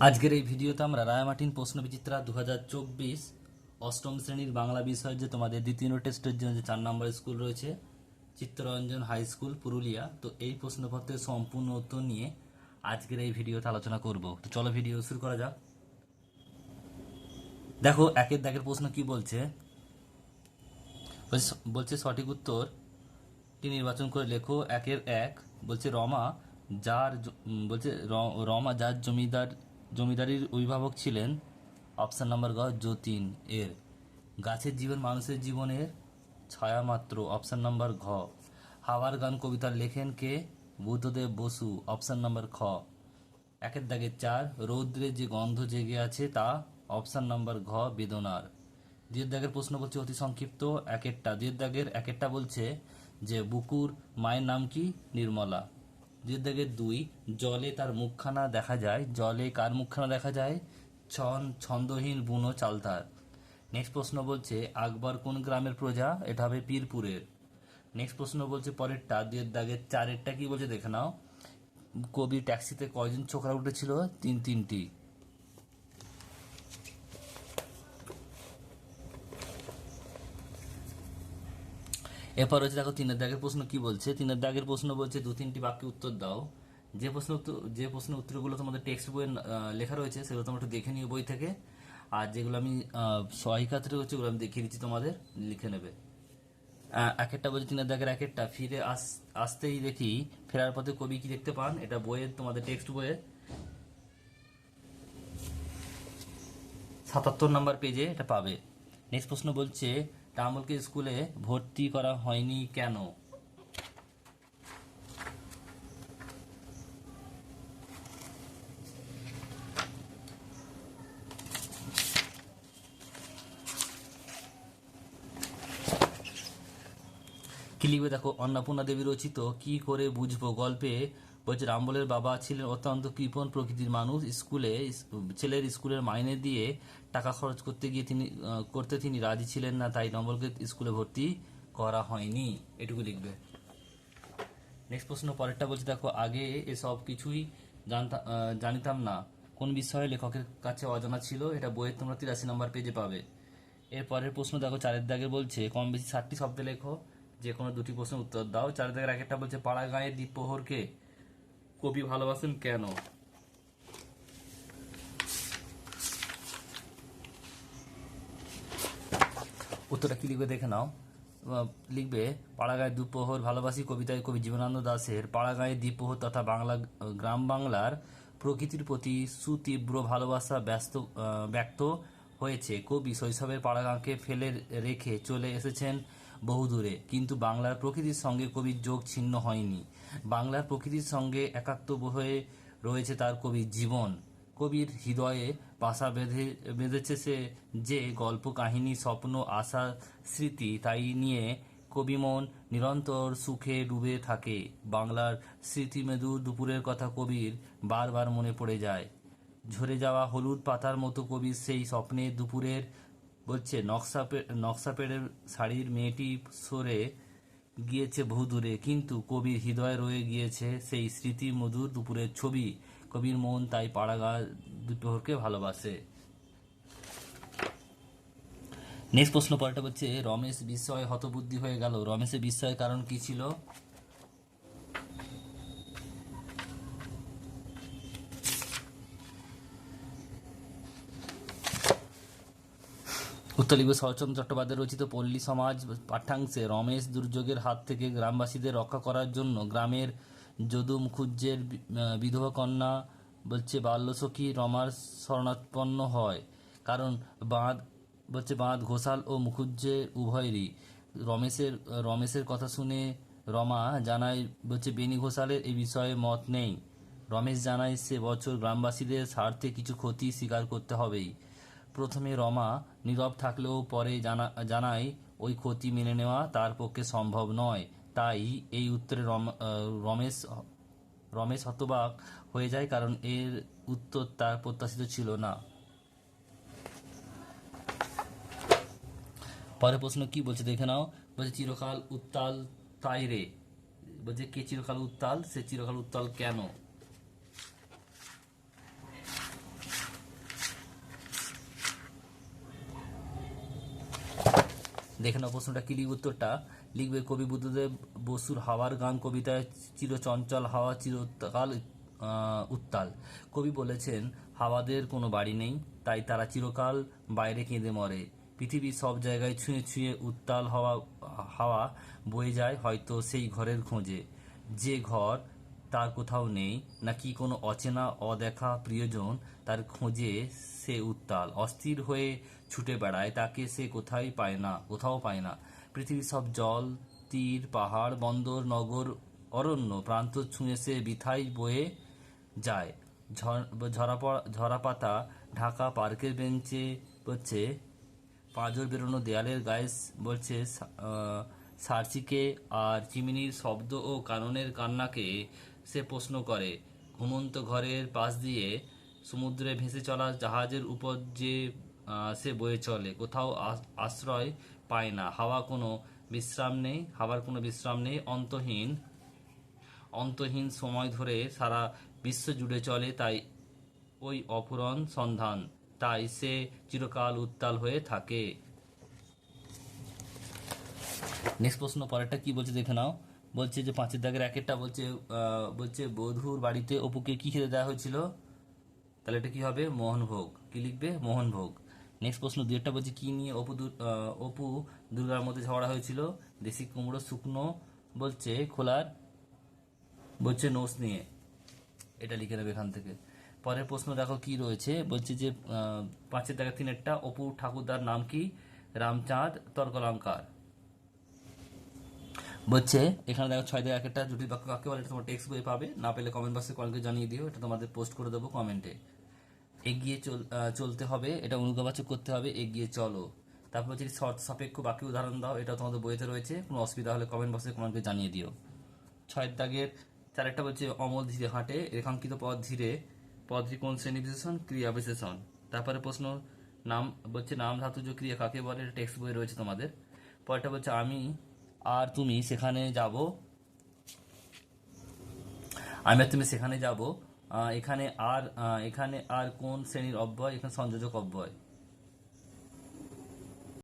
আজকের এই ভিডিওতে আমরা রায়ামাটিন প্রশ্ন বিচিত্রা দু অষ্টম শ্রেণির বাংলা বিষয়ের যে তোমাদের দ্বিতীয় টেস্টের জন্য যে চার নম্বর স্কুল রয়েছে, চিত্তরঞ্জন হাই স্কুল, পুরুলিয়া। তো এই প্রশ্নপত্রের সম্পূর্ণ উত্তর নিয়ে আজকের এই ভিডিওতে আলোচনা করব। তো চলো ভিডিও শুরু করা যাক। দেখো, একের দাগের প্রশ্ন কি বলছে? বলছে- সঠিক উত্তর, টি নির্বাচন করে লেখো, একের এক, বলছে রমা যার বলছে রমা যার জমিদার জমিদারির অভিভাবক ছিলেন অপশন নাম্বার গ যতীন এর। গাছের জীবন মানুষের জীবনের ছায়া মাত্র, অপশন নাম্বার ঘ। হাওয়ার গান কবিতার লেখেন কে? বুদ্ধদেব বসু, অপশন নাম্বার খ। একের দাগে চার, রৌদ্রে যে গন্ধ জেগে আছে তা, অপশন নাম্বার ঘ, বেদনার। দুয়ের দাগের প্রশ্ন বলছে অতি সংক্ষিপ্ত, একেরটা। দুয়ের দাগের একেরটা বলছে যে, বুকুর মায়ের নাম কি? নির্মলা। দুয়ের দাগের দুই, জলে তার মুখখানা দেখা যায়। জলে কার মুখখানা দেখা যায়? ছন, ছন্দহীন বুনো চালতার। নেক্সট প্রশ্ন বলছে, আকবর কোন গ্রামের প্রজা? এটা হবে পীরপুরের। নেক্সট প্রশ্ন বলছে, পরেরটা, দুয়ের দাগের চারেরটা কি বলছে? দেখে নাও। কবি ট্যাক্সিতে কয়জন ছোকরা উঠেছিল? তিন, তিনটি। এরপর হচ্ছে দেখো তিনের দাগের প্রশ্ন কি বলছে? তিনের দাগের প্রশ্ন বলছে, দু তিনটি বাক্যে উত্তর দাও। যে প্রশ্ন যে প্রশ্ন উত্তরগুলো তোমাদের টেক্সট বইয়ে লেখা রয়েছে, সেগুলো তোমরা একটু দেখে নিও বই থেকে। আর যেগুলো আমি সহায়িকাতে রয়েছে, ওগুলো আমি দেখিয়ে দিচ্ছি তোমাদের, লিখে নেবে। এক একটা বলছে তিনের দাগের এক একটা। ফিরে আস, আসতেই দেখি ফেরার পথে কবি কি দেখতে পান? এটা বইয়ের তোমাদের টেক্সট বইয়ে। সাতাত্তর নাম্বার পেজে এটা পাবে। নেক্সট প্রশ্ন বলছে তামলকে স্কুলে ভর্তি করা হয়নি কেন? কি দেখো, অন্নপূর্ণা দেবী রচিত কি করে বুঝব গল্পে বলছে রামবলের বাবা ছিলেন অত্যন্ত কৃপণ প্রকৃতির মানুষ, স্কুলে ছেলের স্কুলের মাইনে দিয়ে টাকা খরচ করতে গিয়ে তিনি করতে তিনি রাজি ছিলেন না, তাই রামবলকে স্কুলে ভর্তি করা হয়নি। এটুকু লিখবে নেক্সট প্রশ্ন পরেরটা বলছে, দেখো, আগে এসব কিছুই জানতাম জানিতাম না। কোন বিষয়ে লেখকের কাছে অজানা ছিল, এটা বইয়ের তোমরা তিরাশি নম্বর পেজে পাবে। এর পরের প্রশ্ন, দেখো, চারের দাগে বলছে, কম বেশি ষাটটি শব্দে লেখো যে কোনো দুটি প্রশ্নের উত্তর দাও। চারের দাগের একটা বলছে পাড়া গাঁয়ের দ্বীপপ্রহরকে কবি ভালোবাসেন কেন? উত্তরটা কি লিখবে দেখে নাও। লিখবে পাড়াগাঁয়ের দুপ্রহর ভালোবাসি কবিতায় কবি জীবনানন্দ দাশের পাড়াগাঁয়ের দ্বীপপ্রহর তথা বাংলা, গ্রাম বাংলার প্রকৃতির প্রতি সুতীব্র ভালোবাসা ব্যস্ত ব্যক্ত হয়েছে। কবি শৈশবের পাড়াগাঁকে ফেলে রেখে চলে এসেছেন বহুদূরে কিন্তু বাংলার প্রকৃতির সঙ্গে কবির যোগ ছিন্ন হয়নি। বাংলার প্রকৃতির সঙ্গে একাত্ম হয়ে রয়েছে তার কবির জীবন। কবির হৃদয়ে বাসা বেঁধে, বেঁধেছে সে যে গল্প, কাহিনী, স্বপ্ন, আশা, স্মৃতি, তাই নিয়ে কবিমন নিরন্তর সুখে ডুবে থাকে। বাংলার স্মৃতিমেদু দুপুরের কথা কবির বারবার মনে পড়ে যায়। ঝরে যাওয়া হলুদ পাতার মতো কবির সেই স্বপ্নে দুপুরের বলছে, নকশা নকশা পেড়ের শাড়ির মেয়েটি সরে গিয়েছে বহু দূরে, কিন্তু কবির হৃদয়ে রয়ে গিয়েছে সেই স্মৃতি মধুর দুপুরের ছবি। কবির মন তাই পাড়াগা দুটোহরকে ভালোবাসে। নেক্সট প্রশ্ন পরেরটা হচ্ছে, রমেশ বিস্ময় হতবুদ্ধি হয়ে গেল। রমেশের বিস্ময়ের কারণ কি ছিল? উত্তর লিখবে শরৎচন্দ্র চট্টোপাধ্যায় রচিত পল্লী সমাজ পাঠ্যাংশে রমেশ দুর্যোগের হাত থেকে গ্রামবাসীদের রক্ষা করার জন্য গ্রামের যদু মুখুজ্জের বিধবা কন্যা বলছে বাল্যসখী রমার শরণাপন্ন হয়। কারণ বাঁধ, বলছে বাঁধ, ঘোষাল ও মুখুজ্জে উভয়েরই। রমেশের রমেশের কথা শুনে রমা জানায়, বলছে বেনি ঘোষালের এই বিষয়ে মত নেই। রমেশ জানায়, সে বছর গ্রামবাসীদের স্বার্থে কিছু ক্ষতি স্বীকার করতে হবেই। প্রথমে রমা নীরব থাকলেও পরে জানা, জানায়, ওই ক্ষতি মেনে নেওয়া তার পক্ষে সম্ভব নয়। তাই এই উত্তরে রম- রমেশ রমেশ হতবাক হয়ে যায় কারণ এর উত্তর তার প্রত্যাশিত ছিল না। পরের প্রশ্ন কি বলছে দেখে নাও। বলছে, চিরকাল উত্তাল তাই রে? বলছে, কে চিরকাল উত্তাল? সে চিরকাল উত্তাল কেন? দেখে প্রশ্নটা কি লিখবে উত্তরটা? লিখবে কবি বুদ্ধদেব বসুর হাওয়ার গান কবিতায় চিরচঞ্চল হাওয়া, চিরকাল উত্তাল। কবি বলেছেন, হাওয়াদের কোনো বাড়ি নেই, তাই তারা চিরকাল বাইরে কেঁদে মরে। পৃথিবীর সব জায়গায় ছুঁয়ে ছুঁয়ে উত্তাল হওয়া, হাওয়া বয়ে যায় হয়তো সেই ঘরের খোঁজে। যে ঘর তার কোথাও নেই, নাকি কোনো অচেনা, অদেখা প্রিয়জন তার খোঁজে সে উত্তাল। অস্থির হয়ে ছুটে বেড়ায়, তাকে সে কোথায় পায় না, কোথাও পায় না। পৃথিবীর সব জল, তীর, পাহাড়, বন্দর, নগর, অরণ্য, প্রান্ত ছুঁয়ে সে বিথাই বয়ে যায়। ঝর- পাতা ঢাকা পার্কের বেঞ্চে হচ্ছে পাঁজর বেরোনো দেয়ালের গায়ে বলছে সার্চিকে আর চিমিনির শব্দ ও কাননের কান্নাকে সে প্রশ্ন করে, ঘুমন্ত ঘরের পাশ দিয়ে সমুদ্রে ভেসে চলা জাহাজের উপর যে সে বয়ে চলে, কোথাও আশ্রয় পায় না। হাওয়া কোনো বিশ্রাম নেই, হাওয়ার কোনো বিশ্রাম নেই, অন্তহীন অন্তহীন সময় ধরে সারা বিশ্ব জুড়ে চলে তাই ওই অপূরণ সন্ধান, তাই সে চিরকাল উত্তাল হয়ে থাকে। নেক্সট প্রশ্ন, পরেরটা কি বলছে দেখে নাও। বলছে যে পাঁচের দাগের একেরটা বলছে বলছে, বধুর বাড়িতে অপুকে কি খেতে দেওয়া হয়েছিল? তাহলে এটা কি হবে? মোহনভোগ। কি লিখবে? মোহনভোগ। নেক্সট প্রশ্ন দুইটা বলছে, কি নিয়ে অপু অপু দুর্গার মধ্যে ঝগড়া হয়েছিল? দেশি কুমড়ো, শুকনো বলছে, খোলার, বলছে, নোস নিয়ে। এটা লিখে নেবে এখান থেকে। পরের প্রশ্ন, দেখো কি রয়েছে? বলছে যে পাঁচের দেখা তিনেরটা, অপু ঠাকুরদার নাম কি? রামচাঁদ, তর্কলঙ্কার। বলছে, এখানে দেখো ছয় থেকে একটা জটিল বাক্য কাকে বলে? এটা তোমার টেক্সট বই পাবে। না পেলে কমেন্ট বক্সে কলকে জানিয়ে দিও। এটা তোমাদের পোস্ট করে দেবো কমেন্টে এগিয়ে চল চলতে হবে। এটা অনুগবাচক করতে হবে। এগিয়ে চলো। তারপর হচ্ছে শর্ত সাপেক্ষ বাকি উদাহরণ দাও এটা তোমাদের বইতে রয়েছে। কোনো অসুবিধা হলে কমেন্ট বক্সে কমেন্টকে জানিয়ে দিও। ছয়ের দাগের চারেরটা বলছে, অমল ধীরে হাঁটে। রেখাঙ্কিত পথ ধীরে। পদটি কোন শ্রেণি বিশেষণ? ক্রিয়া বিশেষণ। তারপরে প্রশ্ন, নাম বলছে, নাম ধাতুজ ক্রিয়া কাকে বলে? এটা টেক্সট বই রয়েছে তোমাদের। পরেরটা বলছে, আমি আর তুমি সেখানে যাব। আমি তুমি সেখানে যাব। এখানে আর এখানে আর কোন শ্রেণির অব্যয়? এখানে সংযোজক অব্যয়।